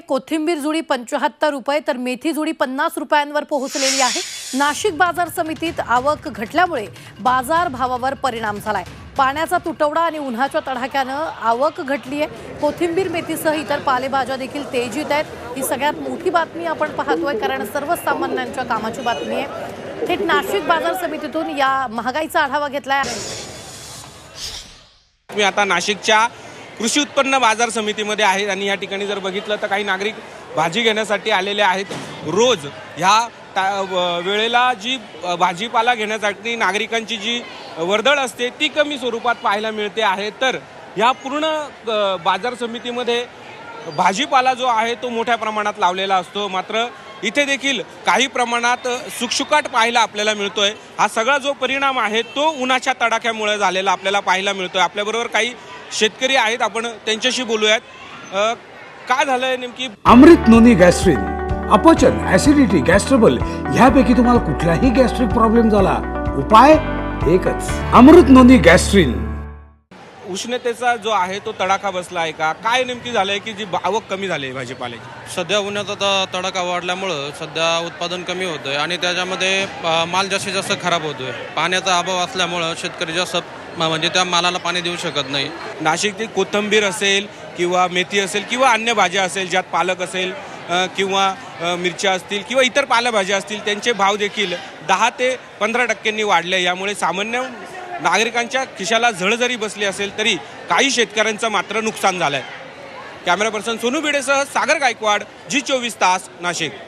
कोथिंबीर जुडी पंचाहत्तर रुपये तर मेथी जुडी पन्नास रुपयांवर पोहोचलेली आहे. नाशिक बाजार समितीत आवक घटल्यामुळे बाजार भावावर परिणाम झालाय. पाण्याचा तुटवडा आणि उन्हाच्या तडाख्यानं आवक घटली आहे. कोथिंबीर मेथीसह इतर पालेभाज्या देखील तेजीत आहेत. ही सगळ्यात मोठी बातमी आपण पाहतोय कारण सर्वसामान्यांच्या कामाची बातमी आहे. थेट नाशिक बाजार समितीतून या महागाईचा आढावा घेतलाय. मी आता नाशिकच्या कृषी उत्पन्न बाजार समितीमध्ये आहेत आणि या ठिकाणी जर बघितलं तर काही नागरिक भाजी घेण्यासाठी आलेले आहेत. रोज ह्या ता व- वेळेला जी भाजीपाला घेण्यासाठी नागरिकांची जी वर्दळ असते ती कमी स्वरूपात पाहायला मिळते आहे. तर ह्या पूर्ण बाजार समितीमध्ये भाजीपाला जो आहे तो मोठ्या प्रमाणात लावलेला असतो. मात्र इथे देखील काही प्रमाणात सुकसुकाट पाहायला आपल्याला मिळतोय. हा सगळा जो परिणाम आहे तो उन्हाच्या तडाख्यामुळे झालेला आपल्याला पाहायला मिळतोय. आपल्याबरोबर काही शेतकरी आहेत आपण त्यांच्याशी बोलूयात. काय झालंय नेमकी? अमृत नोनी गॅस्ट्रिन अपचन ऍसिडिटी गॅस्ट्रबल ह्यापैकी तुम्हाला कुठलाही गॅस्ट्रिक प्रॉब्लेम झाला. उपाय एकच. अमृत नोनी गॅस्ट्रिन. उष्णतेचा जो आहे तो तडाखा बसला आहे का? काय नेमकी झालंय की जी आवक कमी झाली आहे भाजीपाल्याची? सध्या उन्हाचा त- तडाखा वाढल्यामुळं सध्या उत्पादन कमी होतं आहे आणि त्याच्यामध्ये अ, माल जास्तीत जास्त खराब होतो आहे पाण्याचा अभाव असल्यामुळं शेतकरी जास्त म- म्हणजे त्या मालाला पाणी देऊ शकत नाही. नाशिकची कोथंबीर असेल किंवा मेथी असेल किंवा अन्य भाज्या असेल ज्यात पालक असेल अ, किंवा अ, मिरच्या असतील किंवा इतर पालेभाज्या असतील त्यांचे भाव देखील दहा ते पंधरा टक्क्यांनी वाढले यामुळे सामान्य नागरिकांच्या खिशाला झळ जरी बसली असेल तरी काही शेतकऱ्यांचं मात्र नुकसान झालं आहे कॅमेरा पर्सन सोनू भिडेसह सागर गायकवाड जी चोवीस तास नाशिक.